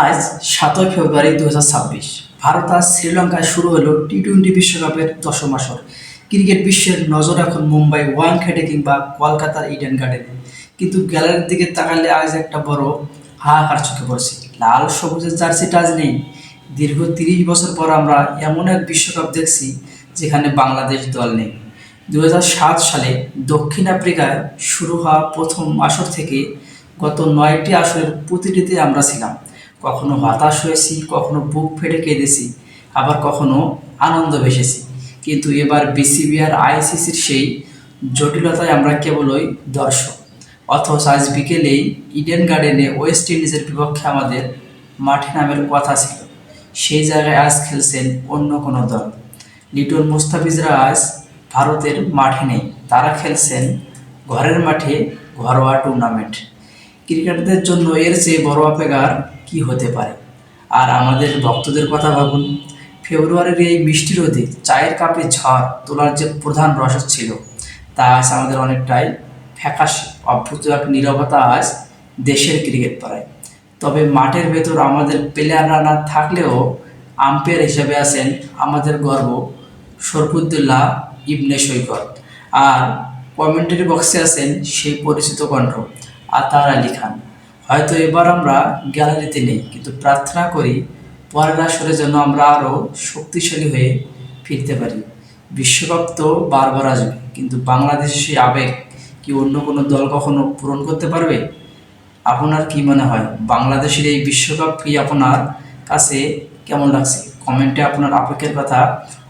আজ সাতই ফেব্রুয়ারি দু হাজার ছাব্বিশ। ভারত আজ শ্রীলঙ্কায় শুরু হলো টি টোয়েন্টি বিশ্বকাপের দশম আসর। ক্রিকেট বিশ্বের নজর এখন মুম্বাই ওয়ানখেডে কিংবা কলকাতার ইডেন গার্ডেনে। কিন্তু গ্যালারির দিকে তাকালে আজ একটা বড় হাহাকার চোখে পড়ছে। লাল সবুজের জার্সিটা আজ নেই। দীর্ঘ তিরিশ বছর পর আমরা এমন এক বিশ্বকাপ দেখছি যেখানে বাংলাদেশ দল নেই। দু হাজার সাত সালে দক্ষিণ আফ্রিকায় শুরু হওয়া প্রথম আসর থেকে গত নয়টি আসরের প্রতিটিতে আমরা ছিলাম। কখনো হতাশ হয়েছি, কখনো বুক ফেটে কেঁদেছি, আবার কখনো আনন্দ ভেসেছি। কিন্তু এবার বিসিবি আর আইসিসির সেই জটিলতায় আমরা কেবলই দর্শক। অথচ আজ বিকেলেই ইডেন গার্ডেনে ওয়েস্ট ইন্ডিজের বিপক্ষে আমাদের মাঠে নামের কথা ছিল। সেই জায়গায় আজ খেলছেন অন্য কোনো দল। লিটন মুস্তাফিজরা আজ ভারতের মাঠে নেই। তারা খেলছেন ঘরের মাঠে ঘরোয়া টুর্নামেন্ট ক্রিকেটারদের জন্য এর চেয়ে বড় অপেক্ষার কি হতে পারে? আর আমাদের ভক্তদের কথা ভাবুন, ফেব্রুয়ারির এই মিষ্টি রোদে চায়ের কাপে ঝড় তোলার যে প্রধান রসদ ছিল, তা আজ আমাদের অনেকটাই ফ্যাকাশে অভ্যুত এক নীরবতা আজ দেশের ক্রিকেট পাড়ায়। তবে মাঠের ভেতর আমাদের প্লেয়াররা না থাকলেও আম্পায়ার হিসেবে আছেন আমাদের গর্ব শরফুদ্দুল্লাহ ইবনে সৈকত। আর কমেন্টারি বক্সে আছেন সেই পরিচিত কণ্ঠ আতার আলী খান। হয়তো এবার আমরা গ্যালারিতে নেই, কিন্তু প্রার্থনা করি পরের আসরে যেন আমরা আরও শক্তিশালী হয়ে ফিরতে পারি। বিশ্বকাপ তো বারবার আসবে, কিন্তু বাংলাদেশের সেই আবেগ কি অন্য কোনো দল কখনো পূরণ করতে পারবে? আপনার কি মনে হয়, বাংলাদেশের এই বিশ্বকাপ কি আপনার কাছে কেমন লাগছে? কমেন্টে আপনার আবেগের কথা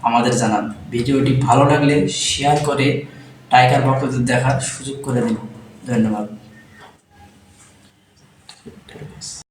আমাদের জানান। ভিডিওটি ভালো লাগলে শেয়ার করে টাইগার ভক্তদের দেখার সুযোগ করে দিন। ধন্যবাদ। Methodist.